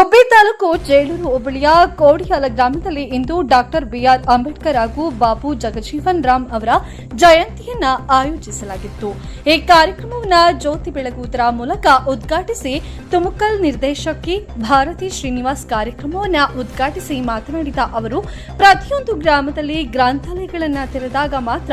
ಗುಬ್ಬಿ ತಾಲೂಕು ಜೇಲೂರು ಹೋಬಳಿಯ ಕೋಡಿಯಾಲ ಗ್ರಾಮದಲ್ಲಿ ಇಂದು doctor B R Ambedkar ಹಾಗೂ ಬಾಬು ಜಗಜೀವನ್ ರಾಮ್ ಅವರ ಜಯಂತಿಯನ್ನ ಆಯೋಜಿಸಲಾಗಿತ್ತು. ಈ ಕಾರ್ಯಕ್ರಮವನ್ನು ಜ್ಯೋತಿ ಬೆಳಗುವುದರ ಮೂಲಕ ಉದ್ಘಾಟಿಸಿ ತುಮಕಲ್ ನಿರ್ದೇಶಕಿ ಭಾರತಿ ಶ್ರೀನಿವಾಸ್ ಕಾರ್ಯಕ್ರಮವನ್ನು ಉದ್ಘಾಟಿಸಿ ಮಾತನಾಡಿದ ಅವರು, ಪ್ರತಿಯೊಂದು ಗ್ರಾಮದಲ್ಲಿ ಗ್ರಂಥಾಲಯಗಳನ್ನು ತೆರೆದಾಗ ಮಾತ್ರ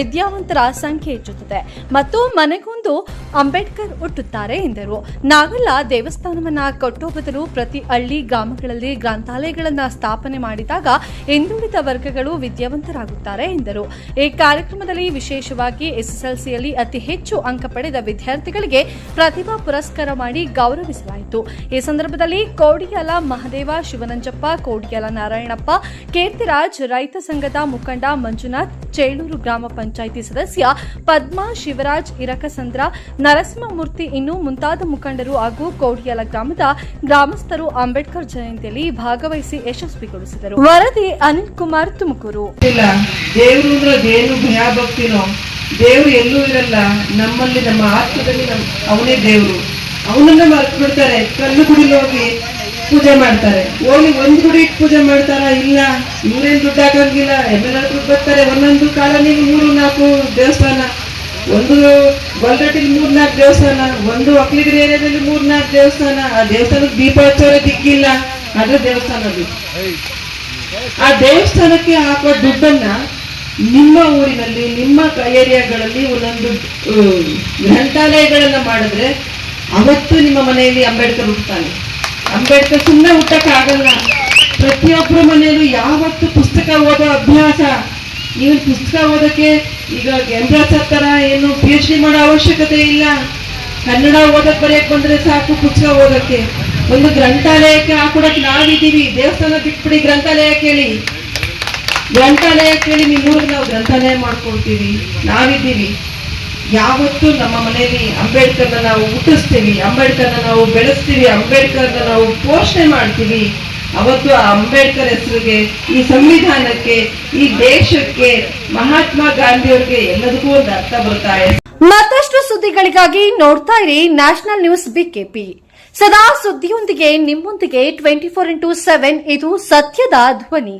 ವಿದ್ಯಾವಂತರ ಸಂಖ್ಯೆ ಹೆಚ್ಚುತ್ತದೆ ಮತ್ತು ಮನೆಗೊಂದು ಅಂಬೇಡ್ಕರ್ ಹುಟ್ಟುತ್ತಾರೆ ಎಂದರು. ನಾವೆಲ್ಲ ದೇವಸ್ಥಾನವನ್ನ ಕಟ್ಟುವ ಬದಲು ಪ್ರತಿ ಹಳ್ಳಿ ಗ್ರಾಮಗಳಲ್ಲಿ ಗ್ರಂಥಾಲಯಗಳನ್ನು ಸ್ಥಾಪನೆ ಮಾಡಿದಾಗ ಹಿಂದುಳಿದ ವರ್ಗಗಳು ವಿದ್ಯಾವಂತರಾಗುತ್ತಾರೆ ಎಂದರು. ಈ ಕಾರ್ಯಕ್ರಮದಲ್ಲಿ ವಿಶೇಷವಾಗಿ ಎಸ್ಎಸ್ಎಲ್ಸಿಯಲ್ಲಿ ಅತಿ ಹೆಚ್ಚು ಅಂಕ ಪಡೆದ ವಿದ್ಯಾರ್ಥಿಗಳಿಗೆ ಪ್ರತಿಭಾ ಪುರಸ್ಕಾರ ಮಾಡಿ ಗೌರವಿಸಲಾಯಿತು. ಈ ಸಂದರ್ಭದಲ್ಲಿ ಕೋಡಿಯಾಲ ಮಹದೇವ, ಶಿವನಂಜಪ್ಪ, ಕೋಡಿಯಾಲ ನಾರಾಯಣಪ್ಪ, ಕೀರ್ತಿರಾಜ್, ರೈತ ಸಂಘದ ಮುಖಂಡ ಮಂಜುನಾಥ್, ಚೇಳೂರು ಗ್ರಾಮ ಪಂಚಾಯಿತಿ ಸದಸ್ಯ ಪದ್ಮಾ, ಶಿವರಾಜ್, ಇರಕಸಂದ್ರ, ನರಸಿಂಹಮೂರ್ತಿ ಇನ್ನು ಮುಂತಾದ ಮುಖಂಡರು ಹಾಗೂ ಕೋಡಿಯಾಲ ಗ್ರಾಮದ ಗ್ರಾಮಸ್ಥರು ಅಂಬೇಡ್ಕರ್ ಜಯಂತಿಯಲ್ಲಿ ಭಾಗವಹಿಸಿ ಯಶಸ್ವಿಗೊಳಿಸಿದರು ವರದಿ ಅನಿಲ್ ಕುಮಾರ್ ತುಮಕೂರು. ಇಲ್ಲ, ದೇವ್ರು ಅಂದ್ರೆ ಅದೇನು ಭಯ ಭಕ್ತಿನೋ? ದೇವ್ರು ಎಲ್ಲೂ ಇರಲ್ಲ, ನಮ್ಮಲ್ಲಿ ನಮ್ಮ ಆತ್ಮದಲ್ಲಿ ಅವನೇ ದೇವರು. ಅವನನ್ನ ಮರ್ತು ಬಿಡ್ತಾರೆ ಕಲ್ಲು ಗುಡಿಲಿ ಹೋಗಿ ಪೂಜೆ ಮಾಡ್ತಾರೆ. ಹೋಗಿ ಒಂದ್ ಗುಡಿ ಪೂಜೆ ಮಾಡ್ತಾರ? ಇಲ್ಲ, ಇವ್ರೇನ್ ದುಡ್ಡು ಹಾಕಂಗಿಲ್ಲ. ಎಂ ಎಲ್ ಬರ್ತಾರೆ, ಒಂದೊಂದು ಕಾಲೋನಿಗೆ ಮೂರು ನಾಲ್ಕು ದೇವಸ್ಥಾನ. ಒಂದು ಗೊಲ್ಗಟ್ಟಿಲಿ ಮೂರ್ ನಾಲ್ಕು ದೇವಸ್ಥಾನ, ಒಂದು ಒಕ್ಕಲಿಗರ ಏರಿಯಾದಲ್ಲಿ ಮೂರ್ ನಾಲ್ಕು ದೇವಸ್ಥಾನ, ಆ ದೇವಸ್ಥಾನಕ್ಕೆ ದೀಪ ಹಚ್ಚೋರೆ ದಿಕ್ಕಿಲ್ಲ ಅದ್ರ ದೇವಸ್ಥಾನ ಅದು. ಆ ದೇವಸ್ಥಾನಕ್ಕೆ ಹಾಕುವ ದುಡ್ಡನ್ನ ನಿಮ್ಮ ಊರಿನಲ್ಲಿ, ನಿಮ್ಮ ಏರಿಯಾಗಳಲ್ಲಿ ಒಂದೊಂದು ಗ್ರಂಥಾಲಯಗಳನ್ನ ಮಾಡಿದ್ರೆ ಅವತ್ತು ನಿಮ್ಮ ಮನೆಯಲ್ಲಿ ಅಂಬೇಡ್ಕರ್ ಹುಟ್ಟುತ್ತಾನೆ. ಅಂಬೇಡ್ಕರ್ ಸುಮ್ಮನೆ ಹುಟ್ಟಕ್ಕೆ ಆಗಲ್ಲ ಪ್ರತಿಯೊಬ್ಬರ ಮನೆಯಲ್ಲೂ ಯಾವತ್ತು ಪುಸ್ತಕ ಓದೋ ಅಭ್ಯಾಸ ನೀವು ಪುಸ್ತಕ ಓದಕ್ಕೆ ಈಗ ಎಮ್ರಾಸ್ ತರ ಏನು ಪಿ ಎಚ್ ಡಿ ಮಾಡೋ ಅವಶ್ಯಕತೆ ಇಲ್ಲ. ಕನ್ನಡ ಓದಕ್ಕೆ ಬರೆಯಕ್ ಬಂದ್ರೆ ಸಾಕು ಪುಸ್ತಕ ಓದಕ್ಕೆ. ಒಂದು ಗ್ರಂಥಾಲಯಕ್ಕೆ ಹಾಕೊಡಕ್ಕೆ ನಾವಿದ್ದೀವಿ. ದೇವಸ್ಥಾನ ಬಿಟ್ಬಿಡಿ ಗ್ರಂಥಾಲಯ ಕೇಳಿ. ಗ್ರಂಥಾಲಯ ಕೇಳಿ ನಿಮ್ಮೂರಿಗೆ ನಾವು ಗ್ರಂಥಾಲಯ ಮಾಡ್ಕೊಳ್ತೀವಿ. ನಾವಿದ್ದೀವಿ. ಯಾವತ್ತೂ ನಮ್ಮ ಮನೆಯಲ್ಲಿ ಅಂಬೇಡ್ಕರ್ನ ನಾವು ಹುಟ್ಟಿಸ್ತೀವಿ. ಅಂಬೇಡ್ಕರ್ನ ನಾವು ಬೆಳೆಸ್ತೀವಿ. ಅಂಬೇಡ್ಕರ್ನ ನಾವು ಪೋಷಣೆ ಮಾಡ್ತೀವಿ. ಅವತ್ತು ಆ ಅಂಬೇಡ್ಕರ್ ಹೆಸರಿಗೆ ಈ ಸಂವಿಧಾನಕ್ಕೆ, ಈ ದೇಶಕ್ಕೆ, ಮಹಾತ್ಮ ಗಾಂಧಿಯವ್ರಿಗೆ ಎಲ್ಲದಕ್ಕೂ ಒಂದು ಅರ್ಥ ಬರ್ತಾ ಇದೆ. ಮತ್ತಷ್ಟು ಸುದ್ದಿಗಳಿಗಾಗಿ ನೋಡ್ತಾ ಇರಿ ನ್ಯಾಷನಲ್ ನ್ಯೂಸ್ ಬಿಕೆಪಿ. ಸದಾ ಸುದ್ದಿಯೊಂದಿಗೆ ನಿಮ್ಮೊಂದಿಗೆ ಟ್ವೆಂಟಿ ಫೋರ್ ಇಂಟು ಸೆವೆನ್ ಇದು ಸತ್ಯದ ಧ್ವನಿ.